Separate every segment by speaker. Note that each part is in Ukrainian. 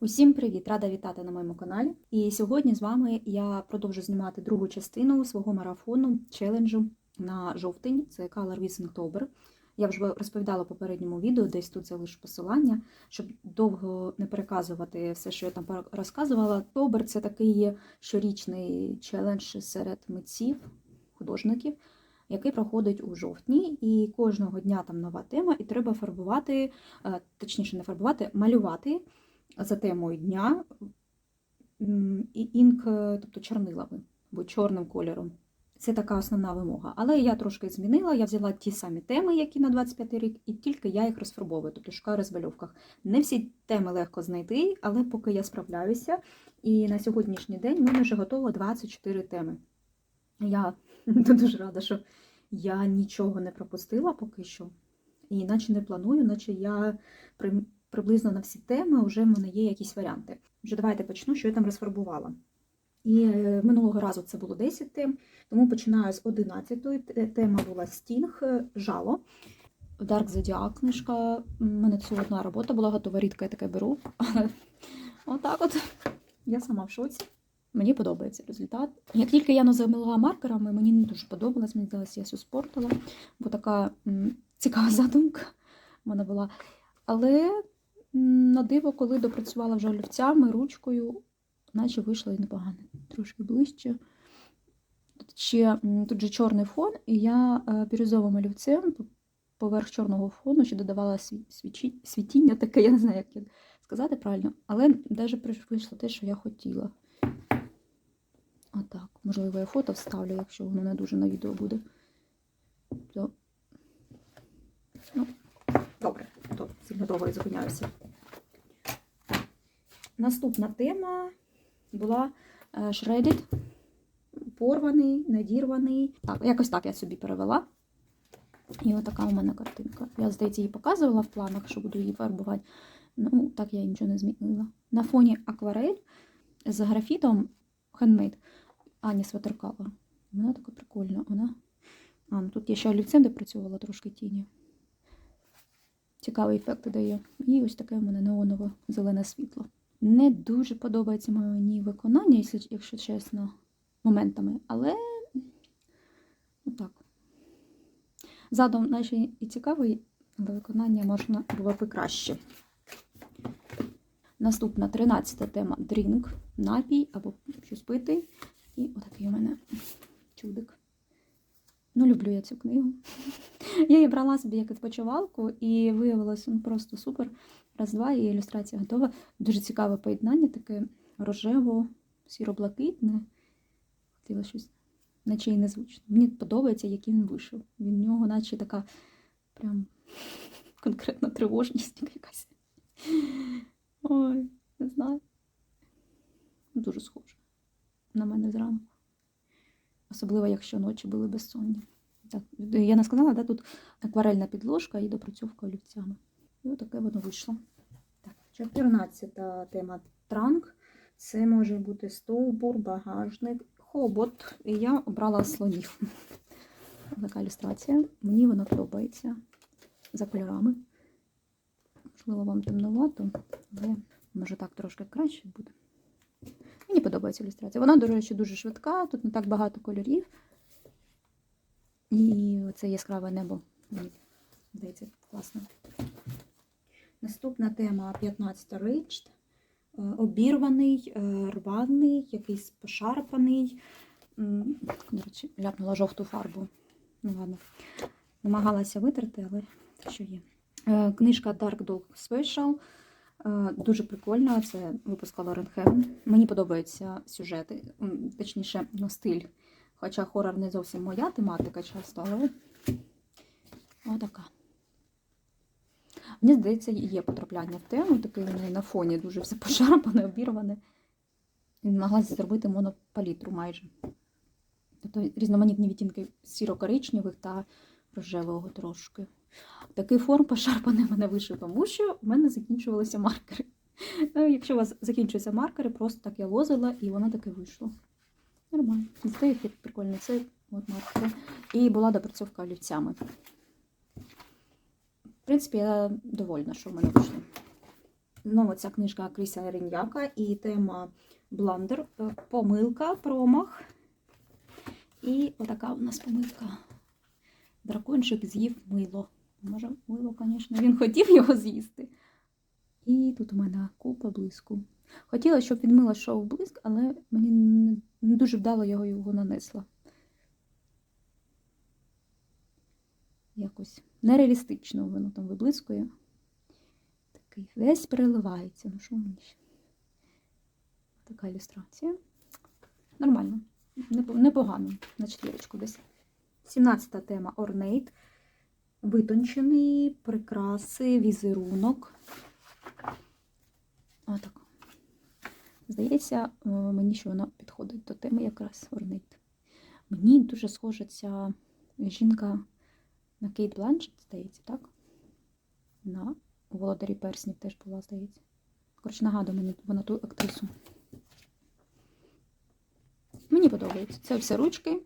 Speaker 1: Усім привіт! Рада вітати на моєму каналі. І сьогодні з вами я продовжу знімати другу частину свого марафону челенджу на жовтень. Це Color with October. Я вже розповідала в попередньому відео, десь тут залишу посилання, щоб довго не переказувати все, що я там розказувала. Октобер це такий щорічний челендж серед митців, художників, який проходить у жовтні, і кожного дня там нова тема, і треба фарбувати, е, точніше, не фарбувати, малювати за темою дня і інк, е, тобто чорнилами або чорним кольором. Це така основна вимога. Але я трошки змінила, я взяла ті самі теми, які на 25 рік, і тільки я їх розфарбовую, тобто шукаю розмальовках. Не всі теми легко знайти, але поки я справляюся. І на сьогоднішній день в мене вже готово 24 теми. Я дуже рада, що я нічого не пропустила поки що. І наче не планую, наче я приблизно на всі теми вже в мене є якісь варіанти. Вже давайте почну, що я там розфарбувала. І е, минулого разу це було 10 тем, тому починаю з 11-ї. Тема була стінг, е, жало. Dark Zodiac книжка. У мене це одна робота була готова, рідко я таке беру. Отак от. Я сама в шоці. Мені подобається результат. Як тільки я замила маркерами, мені не дуже подобалось, мені здалося, я все спортила, бо така цікава задумка в мене була. Але на диво, коли допрацювала вже олівцями, ручкою, наче вийшло і непогано. Трошки ближче. Тут ще тут же чорний фон, і я е, бірюзовим олівцем поверх чорного фону ще додавала свічі- світіння, таке, я не знаю, як сказати правильно, але навіть вийшло те, що я хотіла. Отак. Можливо, я фото вставлю, якщо воно не дуже на відео буде. То... Ну, добре, то сильно довго я зупиняюся. Наступна тема була Shredded. Порваний, надірваний. Так, якось так я собі перевела. І отака у мене картинка. Я, здається, її показувала в планах, що буду її фарбувати. Ну, так я нічого не змінила. На фоні акварель з графітом хендмейд. Ані Watercolor. Вона така прикольна. Вона... А, ну тут я ще олівцем допрацьовувала трошки тіні. Цікавий ефект дає. І ось таке в мене неонове зелене світло. Не дуже подобається мені виконання, якщо, чесно, моментами, але ну так. Задум, наче і цікавий, але виконання можна було б і краще. Наступна 13 тема дрінк, напій або щось пити. І отакий у мене чудик. Ну, люблю я цю книгу. Я її брала собі як відпочивалку, і виявилося ну, просто супер. Раз-два, і ілюстрація готова. Дуже цікаве поєднання, таке рожево, сіро-блакитне. Хотіла щось, наче і незвично. Мені подобається, який він вийшов. Він в нього, наче така прям конкретна тривожність якась. Ой, не знаю. Дуже схоже на мене зранку. Особливо, якщо ночі були безсонні. Так, я не сказала, да, тут акварельна підложка і допрацьовка олівцями. І отаке воно вийшло. Так, 14 тема транк. Це може бути стовбур, багажник, хобот. І я обрала слонів. Така ілюстрація. Мені вона подобається за кольорами. Можливо, вам темновато, але може так трошки краще буде. Мені подобається ілюстрація. Вона, до речі, дуже швидка, тут не так багато кольорів. І це яскраве небо. Мені здається, класно. Наступна тема 15 Ричд. Обірваний, е, рваний, якийсь пошарпаний. До речі, ляпнула жовту фарбу. Ну ладно. Намагалася витерти, але що є. Е, Книжка Dark Dog Special. Е, Дуже прикольна. Це випуск Лорен Хевен. Мені подобаються сюжети, точніше, ну, стиль. Хоча хорор не зовсім моя тематика часто, але отака. Мені здається, є потрапляння в тему, таке в неї на фоні дуже все пошарпане, обірване. Він могла зробити монопалітру майже. Тобто різноманітні відтінки сіро-коричневих та рожевого трошки. Такий форм пошарпаний мене вийшов, тому що в мене закінчувалися маркери. Ну, Якщо у вас закінчуються маркери, просто так я лозила і воно таке вийшло. Нормально. Це ефект прикольний. Це от маркери. І була допрацьовка олівцями. В принципі, я довольна, що в мене вийшло. Ну, ця книжка Кріса Реньяка і тема бландер, е, помилка, промах. І отака у нас помилка. Дракончик з'їв мило. Може, мило, звісно, він хотів його з'їсти. І тут у мене купа блиску. Хотіла, щоб від мила йшов блиск, але мені не дуже вдало його його нанесла. Якось нереалістично воно там виблискує. Такий весь переливається. Ну що мені ще? Така ілюстрація. Нормально. Непогано. На четвірочку десь. 17 тема Орнейт. Витончений, прикраси, візерунок. Отак. Здається, е, мені що вона підходить до теми якраз Орнейт. Мені дуже схожа ця жінка на Кейт Бланшет, здається, так? На володарі перснів теж була, здається. Коротше, нагадує мені вона ту актрису. Мені подобається. Це все ручки.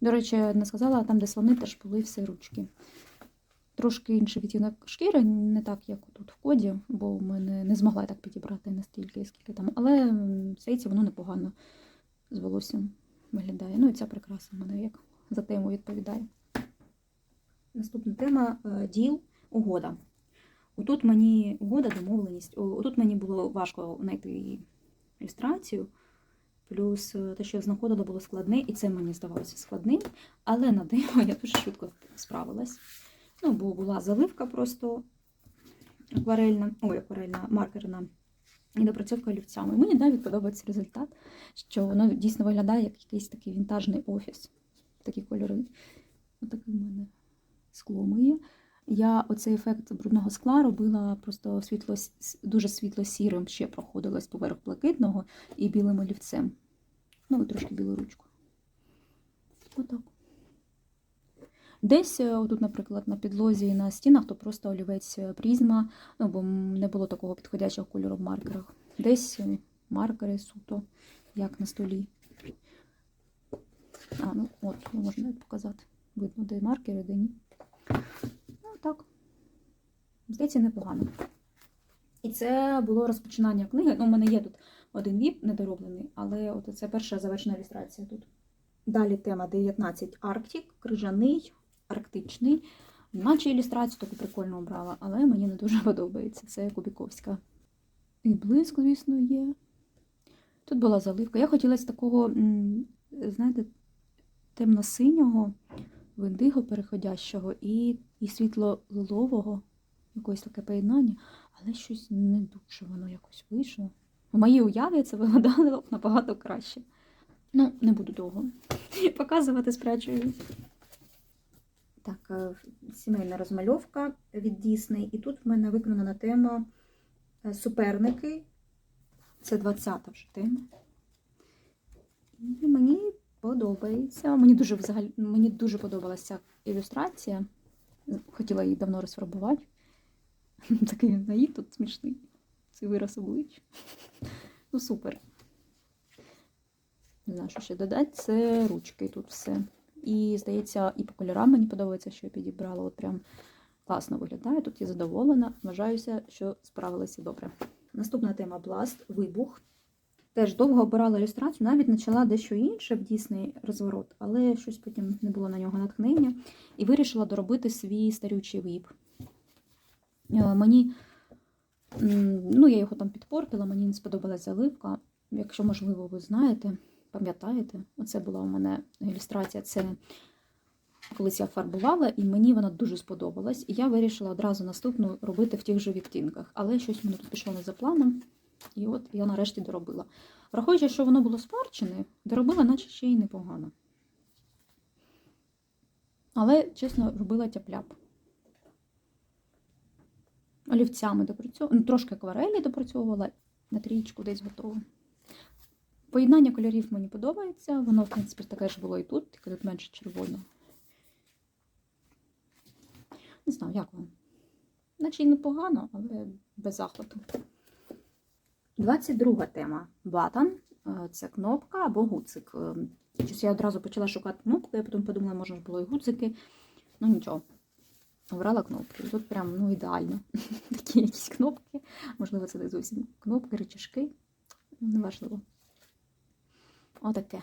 Speaker 1: До речі, не сказала, там, де слони, теж були все ручки. Трошки інший відтінок шкіри, не так, як тут в коді, бо в мене не змогла так підібрати настільки, скільки там. Але здається, воно непогано з волоссям виглядає. Ну і ця прикраса в мене як за тему відповідає. Наступна тема е, діл, угода. Отут мені угода, домовленість. Отут мені було важко знайти ілюстрацію. Плюс е, те, що я знаходила, було складне, і це мені здавалося складним. Але на диво я дуже швидко справилась. Ну, бо була заливка просто акварельна, ой, акварельна, маркерна і допрацьовка олівцями. Мені навіть подобається результат, що воно дійсно виглядає як якийсь такий вінтажний офіс. Такі кольори. Отаке в мене скло моє. Я оцей ефект брудного скла робила просто світло, дуже світло-сірим, ще проходилась поверх блакитного і білим олівцем. Ну, і трошки білу ручку. Отак. Десь е, отут, наприклад, на підлозі і на стінах, то просто олівець е, призма, ну, бо не було такого підходячого кольору в маркерах. Десь е, маркери суто, як на столі. А, ну от, можна показати. Видно, де маркери, де ні. Так. Здається, непогано. І це було розпочинання книги. Ну, у мене є тут один віп недороблений, але от це перша завершена ілюстрація тут. Далі тема 19 Арктик, крижаний, арктичний. Наче ілюстрацію таку прикольно обрала, але мені не дуже подобається. Це Кубіковська. І блиск, звісно, є. Тут була заливка. Я хотіла з такого, знаєте, темно-синього, в індиго переходящого і, і світло-лилового, якось таке поєднання, але щось не дуже воно якось вийшло. В моїй уяві це виглядало набагато краще. Ну, не буду довго показувати, спрячую. Так, е, сімейна розмальовка від Дісней. І тут в мене виконана тема е, суперники. Це 20-та вже тема. І мені подобається. Мені дуже взагалі мені дуже подобалася ілюстрація. Хотіла її давно розфарбувати. Такий він наїв тут смішний. Цей вираз обличчя. Ну, супер. Не знаю, що ще додати. Це ручки тут все. І, здається, і по кольорам мені подобається, що я підібрала. От прям класно виглядає. Тут я задоволена. Вважаюся, що справилася добре. Наступна тема Бласт, вибух. Теж довго обирала ілюстрацію, навіть почала дещо інше в Дісней розворот, але щось потім не було на нього натхнення. І вирішила доробити свій старючий віп. Е, Мені, ну, я його там підпортила, мені не сподобалась заливка. Якщо, можливо, ви знаєте, пам'ятаєте, оце була у мене ілюстрація. Це колись я фарбувала, і мені вона дуже сподобалась. І я вирішила одразу наступну робити в тих же відтінках. Але щось мені тут пішло не за планом. І от я нарешті доробила. Враховуючи, що воно було спарчене, доробила, наче ще й непогано. Але, чесно, робила тяп-ляп. Олівцями допрацьовувала, ну, трошки акварелі допрацьовувала, на трієчку десь готово. Поєднання кольорів мені подобається. Воно, в принципі, таке ж було і тут, тільки тут менше червоного. Не знаю, як вам. Наче й непогано, але без захвату. 22 тема. Батан. Е, Це кнопка або гудзик. Е, Щось я одразу почала шукати кнопку, я потім подумала, може було і гудзики. Ну нічого. обрала кнопки. Тут прям ну, ідеально. Такі якісь кнопки. Можливо, це не зовсім кнопки, речашки. Неважливо. Отаке.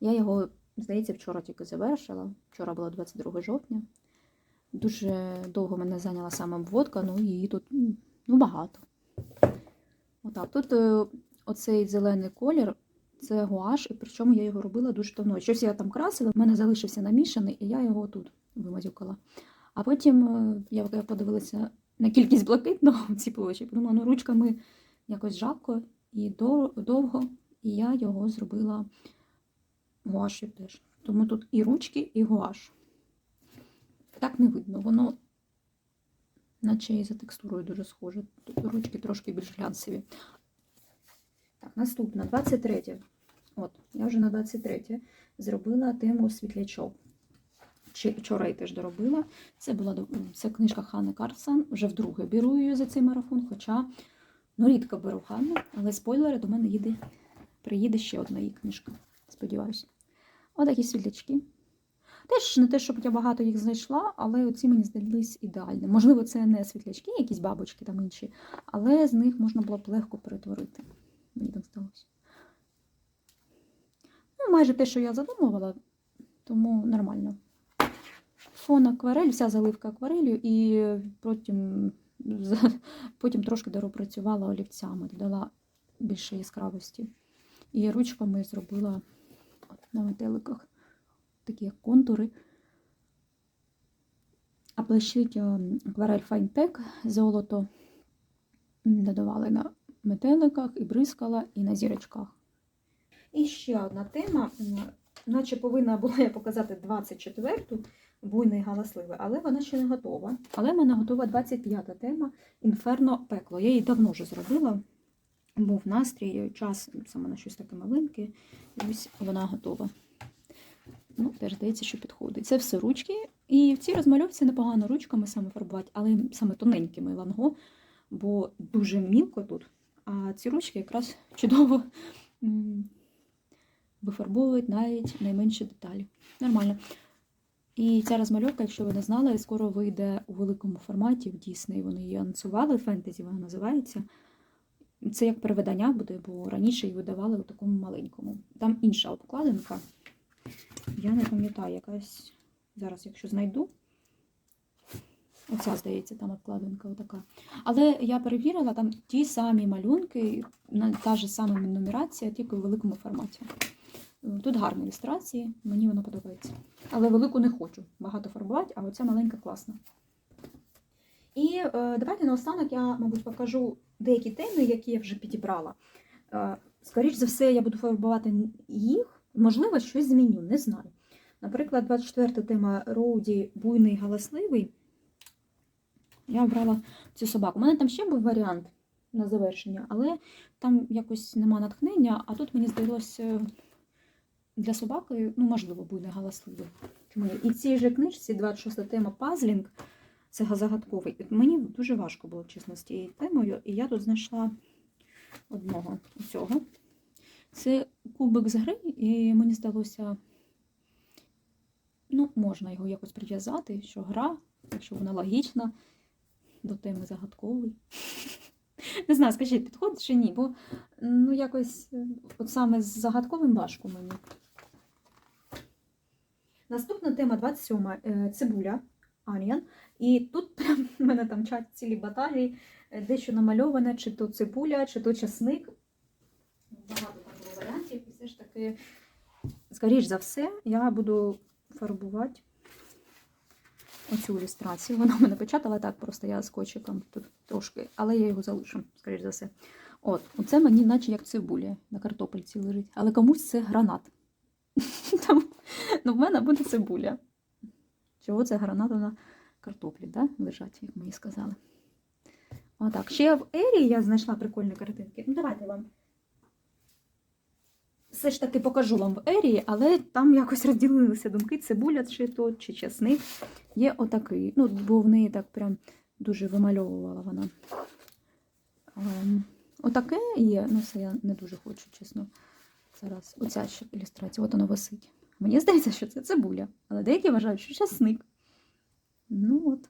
Speaker 1: Я його, здається, вчора тільки завершила. Вчора було 22 жовтня. Дуже довго мене зайняла саме обводка, ну її тут ну, багато. Отак. Тут е, оцей зелений колір це гуаш, і причому я його робила дуже давно. Щось я там красила, в мене залишився намішаний, і я його тут вимазюкала. А потім е, я подивилася на кількість блакитного в цій площі, подумала, ну ручками якось жалко і довго, і я його зробила гуашю теж. Тому тут і ручки, і гуаш. Так не видно, воно наче і за текстурою дуже схоже. Ручки трошки більш глянцеві. Так, наступна, 23. От, я вже на 23 зробила тему світлячок. Вчора її теж доробила. Це була це книжка Ханни Карсон. Вже вдруге беру її за цей марафон, хоча ну, рідко беру Ханну, але спойлери до мене їде, приїде ще одна її книжка. Сподіваюся. Отакі світлячки. Теж не те, щоб я багато їх знайшла, але оці мені здались ідеальними. Можливо, це не світлячки, якісь бабочки там інші, але з них можна було б легко перетворити. Мені так здалося. Ну, майже те, що я задумувала, тому нормально. Фон акварель, вся заливка акварелью, і потім, потім трошки допрацювала олівцями, додала більше яскравості. І ручками зробила на метеликах такі як контури. А плещить ем, акварель Fine золото додавали на метеликах і бризкала, і на зірочках. І ще одна тема, наче повинна була я показати 24-ту буйний галасливий, але вона ще не готова. Але в мене готова 25-та тема Інферно пекло. Я її давно вже зробила. Був настрій, час саме на щось таке маленьке. І ось вона готова. Ну, теж здається, що підходить. Це все ручки. І в цій розмальовці непогано ручками саме фарбувати, але саме тоненькими ланго, бо дуже мілко тут. А ці ручки якраз чудово вифарбовують навіть найменші деталі. Нормально. І ця розмальовка, якщо ви не знали, скоро вийде у великому форматі в Дісней. Вони її анонсували, фентезі вона називається. Це як перевидання буде, бо раніше її видавали у такому маленькому. Там інша обкладинка. Я не пам'ятаю, якась. Зараз, якщо знайду. Оця, здається, там обкладинка отака. Але я перевірила, там ті самі малюнки, та ж сама нумерація, тільки у великому форматі. Тут гарні ілюстрації, мені воно подобається. Але велику не хочу багато фарбувати, а оця маленька класна. І е, давайте наостанок я, мабуть, покажу деякі теми, які я вже підібрала. Е, скоріш за все, я буду фарбувати їх, можливо, щось зміню, не знаю. Наприклад, 24 тема Роуді буйний галасливий. Я обрала цю собаку. У мене там ще був варіант на завершення, але там якось нема натхнення, а тут мені здалося для собаки, ну, можливо, буде галасливий. І в цій же книжці 26 тема пазлінг, це загадковий. Мені дуже важко було, чесно, з цією темою, і я тут знайшла одного цього. Це кубик з гри, і мені здалося, ну, можна його якось прив'язати, що гра, якщо вона логічна, до теми загадковий. Не знаю, скажіть, підходить чи ні, бо ну, якось е, от саме з загадковим важко мені. Наступна тема 27 е, цибуля, Аніян. І тут прям в мене там чат цілі баталії, е, дещо намальоване, чи то цибуля, чи то часник. Багато все-таки, скоріш за все, я буду фарбувати оцю ілюстрацію. Вона в мене печатала так, просто я скотчиком тут трошки, але я його залишу, скоріш за все. От, оце мені, наче як цибуля на картопельці лежить, але комусь це гранат. Ну, в мене буде цибуля. Чого це гранат на картоплі, да? лежать, як мені сказали. Отак. Ще в Ері я знайшла прикольні картинки. Ну, давайте вам. Все ж таки покажу вам в Ері, але там якось розділилися думки, цибуля чи то, чи часник. Є отакий. Ну, бо в неї так прям дуже вимальовувала вона. Ем, Отаке є. Ну, це я не дуже хочу, чесно. Зараз оця ще ілюстрація, от воно висить. Мені здається, що це цибуля, але деякі вважають, що часник. Ну от.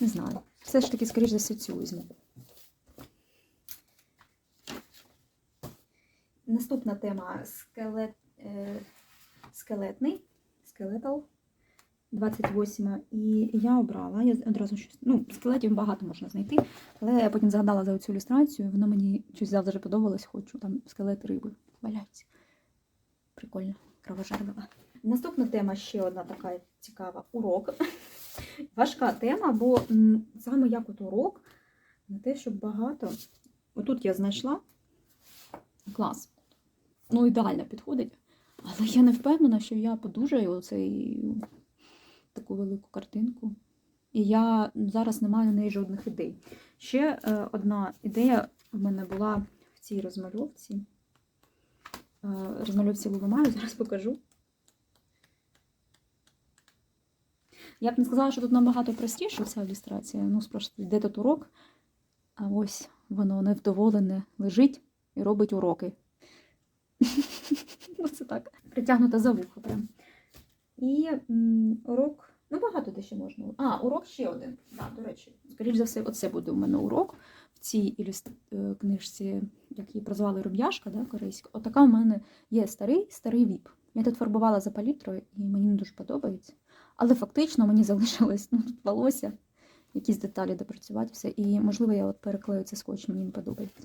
Speaker 1: Не знаю. Все ж таки, скоріш за все, цю візьму. Наступна тема скелет, е, скелетний. Скелетал 28. І я обрала. Я одразу щось. Ну, скелетів багато можна знайти. Але я потім згадала за цю ілюстрацію, вона мені щось завжди подобалось, хочу. Там скелети риби валяються. Прикольно, кровожерлива. Наступна тема ще одна така цікава урок. Важка тема, бо саме як от урок, не те, щоб багато. Отут я знайшла клас. Ну, ідеально підходить. Але я не впевнена, що я подужаю оцей таку велику картинку. І я зараз не маю на неї жодних ідей. Ще е, одна ідея в мене була в цій розмальовці. Е, розмальовці маю, зараз покажу. Я б не сказала, що тут набагато простіше ця ілюстрація. Ну, просто йде тут урок, а ось воно невдоволене лежить і робить уроки. Оце так. Притягнута за вухо прям. І м, урок. Ну, багато де ще можна. А, урок ще один. Да, до речі, скоріш за все, оце буде у мене урок в цій ілюст... е, книжці, як її прозвали Руб'яшка, да, корейська. Отака у мене є старий старий віп. Я тут фарбувала за палітрою, і мені не дуже подобається. Але фактично мені залишилось ну, тут волосся, якісь деталі допрацювати все. І, можливо, я от переклею це скотч, мені не подобається.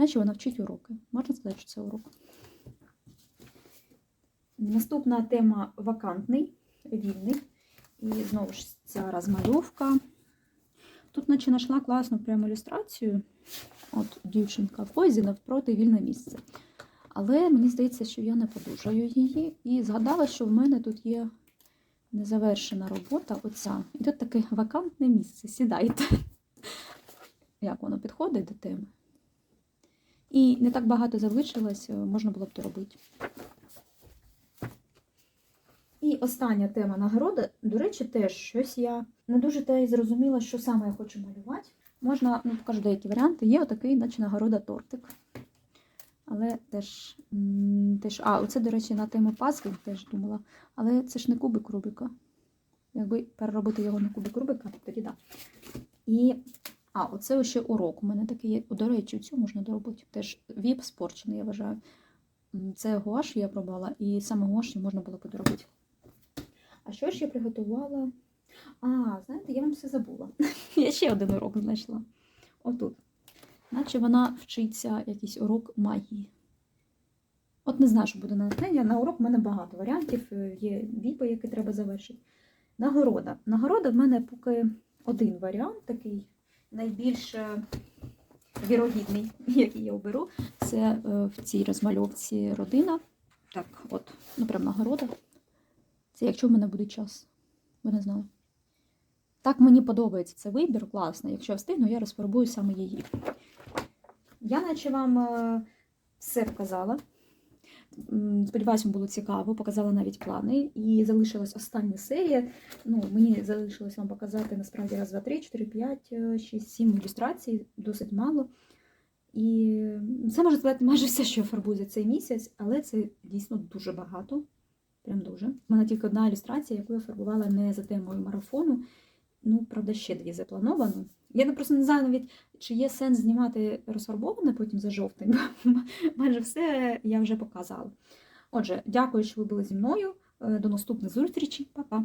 Speaker 1: Наче вона вчить уроки. Можна сказати, що це урок. Наступна тема вакантний, вільний. І знову ж ця розмальовка. Тут наче знайшла класну прямо ілюстрацію. От дівчинка в позі навпроти вільне місце. Але мені здається, що я не подужаю її. І згадала, що в мене тут є незавершена робота. Оця. І тут таке вакантне місце. Сідайте. Як воно підходить до теми? І не так багато залишилось, можна було б то робити. І остання тема нагороди, до речі, теж щось я не дуже те й зрозуміла, що саме я хочу малювати. Можна, ну, покажу деякі варіанти. Є отакий, наче нагорода тортик. Але теж, теж. А, оце, до речі, на тему пазлів теж думала. Але це ж не кубик Рубіка. Якби переробити його на кубик Рубіка, тоді так. Да. І а, оце ще урок. У мене такий є. До речі, цю можна доробити. Теж віп спорчений, я вважаю. Це гуаш я пробувала, і саме гуаш можна було подоробити. А що ж я приготувала? А, знаєте, я вам все забула. я ще один урок знайшла. Отут. Наче вона вчиться якийсь урок магії. От не знаю, що буде на натхнення. На урок в мене багато варіантів. Е, Є віпи, які треба завершити. Нагорода. Нагорода в мене поки один варіант такий найбільш е, вірогідний, який я оберу, це е, в цій розмальовці родина. Так, от, ну прям нагорода. Це якщо в мене буде час, бо не знаю. Так мені подобається цей вибір, класно. Якщо я встигну, я розфарбую саме її. Я наче вам е, все показала. Вам було цікаво, показала навіть плани. І залишилась остання серія. Ну, мені залишилось вам показати насправді раз, два, три, чотири, п'ять, е, шість, сім ілюстрацій, досить мало. І це можна сказати майже все, що я фарбую за цей місяць, але це дійсно дуже багато. Прям дуже. У мене тільки одна ілюстрація, яку я фарбувала не за темою марафону. Ну, правда, ще дві заплановано. Я просто не знаю навіть, чи є сенс знімати розфарбоване потім за жовтень, бо майже все я вже показала. Отже, дякую, що ви були зі мною. Е, До наступних зустрічей. Па-па!